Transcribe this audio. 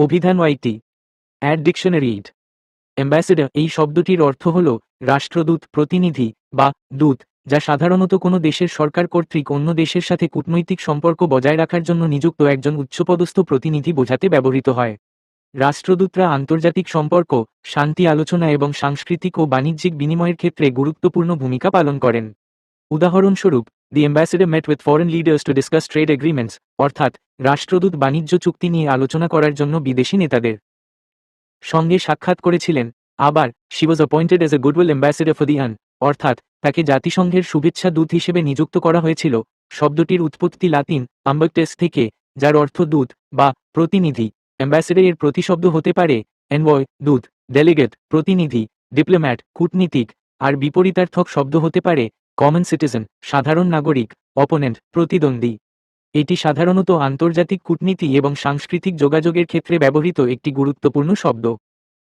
অভিধান ওয়াইটি অ্যাড ডিকশনারি ইড অ্যাম্বাসেডর এই শব্দটির অর্থ হল রাষ্ট্রদূত, প্রতিনিধি বা দূত, যা সাধারণত কোনো দেশের সরকার কর্তৃক অন্য দেশের সাথে কূটনৈতিক সম্পর্ক বজায় রাখার জন্য নিযুক্ত একজন উচ্চপদস্থ প্রতিনিধি বোঝাতে ব্যবহৃত হয়। রাষ্ট্রদূতরা আন্তর্জাতিক সম্পর্ক, শান্তি আলোচনা এবং সাংস্কৃতিক ও বাণিজ্যিক বিনিময়ের ক্ষেত্রে গুরুত্বপূর্ণ ভূমিকা পালন করেন। উদাহরণস্বরূপ the ambassador met with foreign leaders to discuss trade agreements অর্থাৎ রাষ্ট্রদূত বাণিজ্য চুক্তি নিয়ে আলোচনা করার জন্য বিদেশি নেতাদের সঙ্গে সাক্ষাৎ করেছিলেন। আবার she was appointed as a goodwill ambassador for the UN অর্থাৎ, তাকে জাতিসংঘের শুভেচ্ছা দূত হিসেবে নিযুক্ত করা হয়েছিল। শব্দটির উৎপত্তি লাতিন আম্বাকটেস থেকে, যার অর্থ দূত বা প্রতিনিধি। অ্যাম্বাসেডর এর প্রতিশব্দ হতে পারে, এনভয়, দূত, ডেলিগেট, প্রতিনিধি, ডিপ্লোম্যাট, কূটনীতিক, আর বিপরীতার্থক শব্দ হতে পারে, কমন সিটিজেন, সাধারণ নাগরিক, অপোনেন্ট, প্রতিদ্বন্দ্বী। এটি সাধারণত আন্তর্জাতিক কূটনীতি এবং সাংস্কৃতিক যোগাযোগের ক্ষেত্রে ব্যবহৃত একটি গুরুত্বপূর্ণ শব্দ।